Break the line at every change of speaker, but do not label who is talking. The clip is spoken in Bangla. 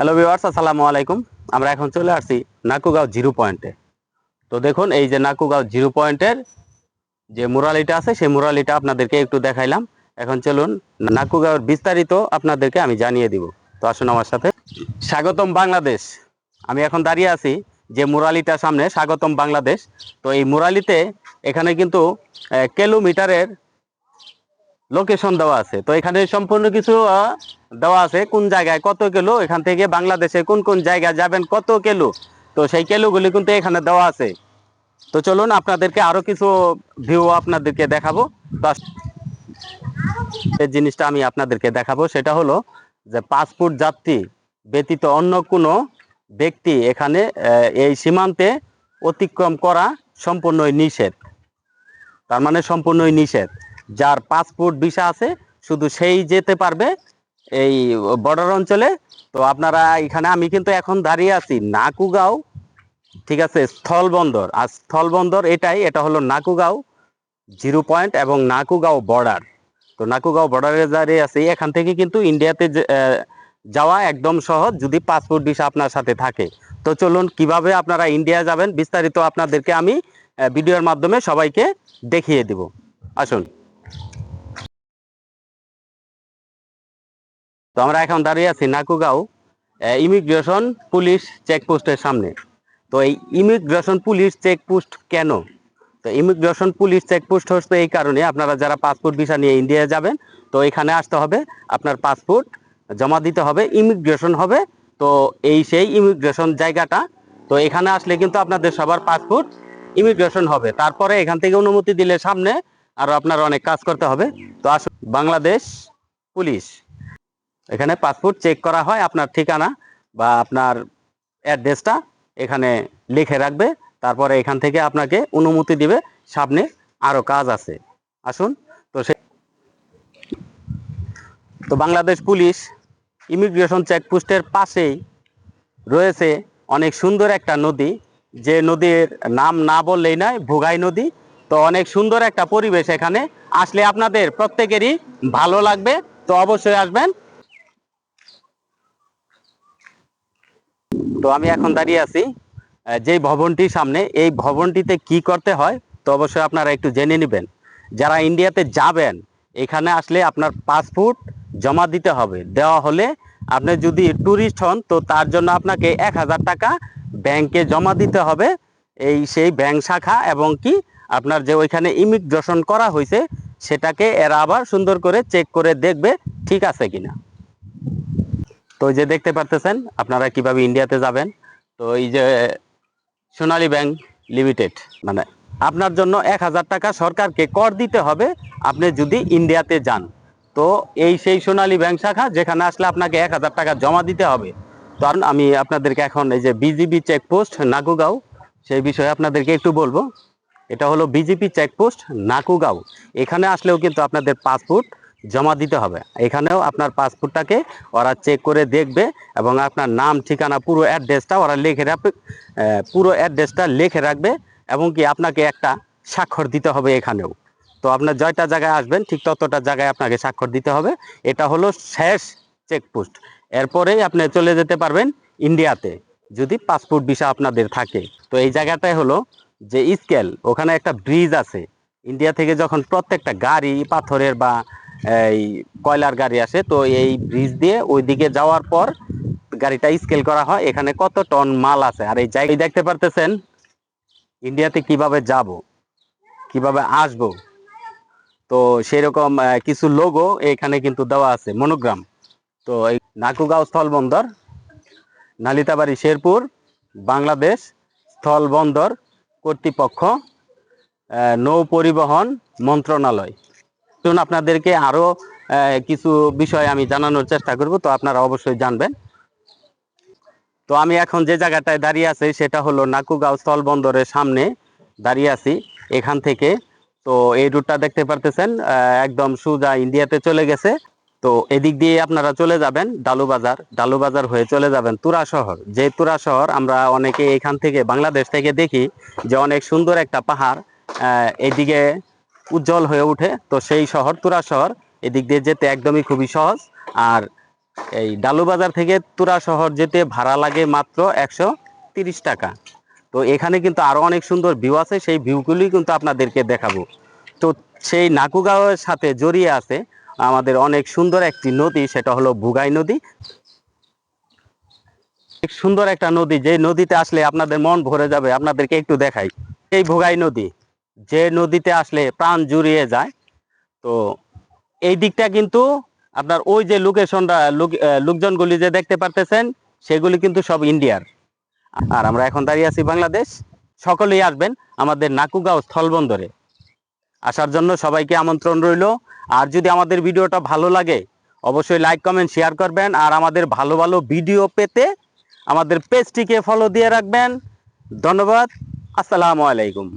হ্যালো ভিউয়ার্স আসসালামু আলাইকুম। আমরা এখন চলে আসছি নাকুগাঁও জিরো পয়েন্টে। তো দেখুন, এই যে নাকুগাঁও জিরো পয়েন্টের যে মুরালিটা আছে, সেই মুরালিটা আপনাদেরকে একটু দেখাইলাম। এখন চলুন, নাকুগাঁওর বিস্তারিত আপনাদেরকে আমি জানিয়ে দিব। তো আসুন আমার সাথে। স্বাগতম বাংলাদেশ। আমি এখন দাঁড়িয়ে আছি যে মুরালিটার সামনে, স্বাগতম বাংলাদেশ। তো এই মুরালিতে এখানে কিন্তু কিলোমিটারের লোকেশন দেওয়া আছে। তো এখানে সম্পূর্ণ কিছু দেওয়া আছে কোন জায়গায় কত কিলো, এখান থেকে বাংলাদেশে কোন কোন জায়গায় যাবেন কত কিলো। তো সেই কিলোগুলি কিন্তু এখানে দেওয়া আছে। তো চলুন আপনাদেরকে আরও কিছু ভিউ আপনাদেরকে দেখাবো। আস- জিনিসটা আমি আপনাদেরকে দেখাবো, সেটা হলো যে পাসপোর্ট যাত্রী ব্যতীত অন্য কোনো ব্যক্তি এখানে এই সীমান্তে অতিক্রম করা সম্পূর্ণই নিষেধ। তার মানে সম্পূর্ণই নিষেধ। যার পাসপোর্ট ভিসা আছে, শুধু সেই যেতে পারবে এই বর্ডার অঞ্চলে। তো আপনারা এখানে, আমি কিন্তু এখন দাঁড়িয়ে আছি নাকুগাঁও, ঠিক আছে, স্থলবন্দর। আর স্থলবন্দর এটাই, এটা হলো নাকুগাঁও জিরো পয়েন্ট এবং নাকুগাঁও বর্ডার তো নাকুগাঁও বর্ডারে দাঁড়িয়ে আছি, এখান থেকে কিন্তু ইন্ডিয়াতে যাওয়া একদম সহজ, যদি পাসপোর্ট ভিসা আপনার সাথে থাকে। তো চলুন, কীভাবে আপনারা ইন্ডিয়া যাবেন, বিস্তারিত আপনাদেরকে আমি ভিডিওর মাধ্যমে সবাইকে দেখিয়ে দিব। আসুন। তো আমরা এখন দাঁড়িয়ে আছি নাকুগাঁও ইমিগ্রেশন পুলিশ চেকপোস্টের সামনে। তো এই ইমিগ্রেশন পুলিশ চেকপোস্ট কেন? তো ইমিগ্রেশন পুলিশ চেকপোস্ট হচ্ছে এই কারণে আপনারা যারা পাসপোর্ট ভিসা নিয়ে ইন্ডিয়া যাবেন, তো এখানে আসতে হবে, আপনার পাসপোর্ট জমা দিতে হবে ইমিগ্রেশন হবে, তো এই সেই ইমিগ্রেশন জায়গাটা, তো এখানে আসলে কিন্তু আপনাদের সবার পাসপোর্ট ইমিগ্রেশন হবে। তারপরে এখান থেকে অনুমতি দিলে সামনে আরও আপনার অনেক কাজ করতে হবে। তো আসুন, বাংলাদেশ পুলিশ এখানে পাসপোর্ট চেক করা হয় আপনার ঠিকানা বা আপনার অ্যাড্রেসটা এখানে লিখে রাখবে। তারপরে এখান থেকে আপনাকে অনুমতি দিবে, সামনে আরও কাজ আছে। আসুন, তো সে তো বাংলাদেশ পুলিশ ইমিগ্রেশন চেকপোস্টের পাশেই রয়েছে অনেক সুন্দর একটা নদী। যে নদীর নাম না বললেই নয়, ভুগাই নদী। তো অনেক সুন্দর একটা পরিবেশ এখানে। আসলে আপনাদের প্রত্যেকেরই ভালো লাগবে, তো অবশ্যই আসবেন। তো আমি এখন দাঁড়িয়ে আছি যেই ভবনটির সামনে। এই ভবনটিতে কি করতে হয়, তো অবশ্যই আপনারা একটু জেনে নেবেন। যারা ইন্ডিয়াতে যাবেন, এখানে আসলে আপনার পাসপোর্ট জমা দিতে হবে। দেওয়া হলে আপনি যদি ট্যুরিস্ট হন, তো তার জন্য আপনাকে এক হাজার টাকা ব্যাংকে জমা দিতে হবে। এই সেই ব্যাংক শাখা এবং কি আপনার যে ওইখানে ইমিগ্রেশন করা হয়েছে, সেটাকে এরা আবার সুন্দর করে চেক করে দেখবে, ঠিক আছে কিনা। তো যে দেখতে পারতেছেন, আপনারা কীভাবে ইন্ডিয়াতে যাবেন? তো এই যে সোনালী ব্যাংক লিমিটেড মানে আপনার জন্য এক হাজার টাকা সরকারকে কর দিতে হবে, আপনি যদি ইন্ডিয়াতে যান। তো এই সেই সোনালী ব্যাংক শাখা, যেখানে আসলে আপনাকে এক হাজার টাকা জমা দিতে হবে। তো আমি আপনাদেরকে এখন এই যে বিজিবি চেকপোস্ট নাকুগাঁও, সেই বিষয়ে আপনাদেরকে একটু বলব। এটা হলো বিজেপি চেকপোস্ট নাকুগাঁও। এখানে আসলেও কিন্তু আপনাদের পাসপোর্ট জমা দিতে হবে। এখানেও আপনার পাসপোর্টটাকে ওরা চেক করে দেখবে এবং আপনার নাম, ঠিকানা, পুরো অ্যাড্রেসটা ওরা লিখে রাখবে পুরো অ্যাড্রেসটা লিখে রাখবে এবং কি আপনাকে একটা স্বাক্ষর দিতে হবে এখানেও। তো আপনার জয়টা জায়গায় আসবেন, ঠিক ততটা জায়গায় আপনাকে স্বাক্ষর দিতে হবে। এটা হলো শেষ চেকপোস্ট এরপরেই আপনি চলে যেতে পারবেন ইন্ডিয়াতে, যদি পাসপোর্ট ভিসা আপনাদের থাকে। তো এই জায়গাটাই হলো যে স্কেল ওখানে একটা ব্রিজ আছে। ইন্ডিয়া থেকে যখন প্রত্যেকটা গাড়ি, পাথরের বা এই কয়লার গাড়ি আসে তো এই ব্রিজ দিয়ে ওইদিকে যাওয়ার পর গাড়িটা স্কেল করা হয়। এখানে কত টন মাল আছে? আর এই জায়গায় দেখতে পারতেছেন ইন্ডিয়াতে কীভাবে যাব, কীভাবে আসব? তো সেরকম কিছু লোগো এখানে কিন্তু দেওয়া আছে মনোগ্রাম তো এই নাকুগাঁও স্থলবন্দর নালিতাবাড়ি শেরপুর, বাংলাদেশ স্থলবন্দর কর্তৃপক্ষ নৌ পরিবহন মন্ত্রণালয়। শুন আপনাদেরকে আরও আহ, কিছু বিষয় আমি জানানোর চেষ্টা করব তো আপনারা অবশ্যই জানবেন। তো আমি এখন যে জায়গাটায় দাঁড়িয়ে আছি সেটা হলো নাকুগাঁও স্থলবন্দরের সামনে দাঁড়িয়ে আছি এখান থেকে। তো এই রুটটা দেখতে পারতেছেন একদম সুজা ইন্ডিয়াতে চলে গেছে। তো এদিক দিয়ে আপনারা চলে যাবেন ডালুবাজার ডালুবাজার হয়ে চলে যাবেন তুরা শহর। যে তুরা শহর আমরা অনেকে এখান থেকে বাংলাদেশ থেকে দেখি যে অনেক সুন্দর একটা পাহাড় এদিকে উজ্জ্বল হয়ে ওঠে। তো সেই শহর, তুরা শহর, এদিক দিয়ে যেতে একদমই খুবই সহজ। আর এই ডালুবাজার থেকে তুরা শহর যেতে ভাড়া লাগে মাত্র একশো তিরিশ টাকা। তো এখানে কিন্তু আরও অনেক সুন্দর ভিউ আছে, সেই ভিউগুলি কিন্তু আপনাদেরকে দেখাবো। তো সেই নাকুগাঁওয়ের সাথে জড়িয়ে আছে আমাদের অনেক সুন্দর একটি নদী, সেটা হলো বুগাই নদী। সুন্দর একটা নদী যে নদীতে আসলে আপনাদের মন ভরে যাবে। আপনাদেরকে একটু দেখাই। এই ভোগাই নদী যে নদীতে আসলে প্রাণ জুড়িয়ে যায়, তো এই দিকটা কিন্তু আপনার ওই যে লোকেশনটা লোকজনগুলি যে দেখতে পারতেছেন, সেগুলি কিন্তু সব ইন্ডিয়ার। আর আমরা এখন দাঁড়িয়ে আছি বাংলাদেশ। সকলেই আসবেন আমাদের নাকুগাঁও স্থলবন্দরে। আসার জন্য সবাইকে আমন্ত্রণ রইল। আর যদি আমাদের ভিডিওটা ভালো লাগে, অবশ্যই লাইক, কমেন্ট, শেয়ার করবেন। আর আমাদের ভালো ভালো ভিডিও পেতে আমাদের পেজটিকে ফলো দিয়ে রাখবেন। ধন্যবাদ। আসসালামু আলাইকুম।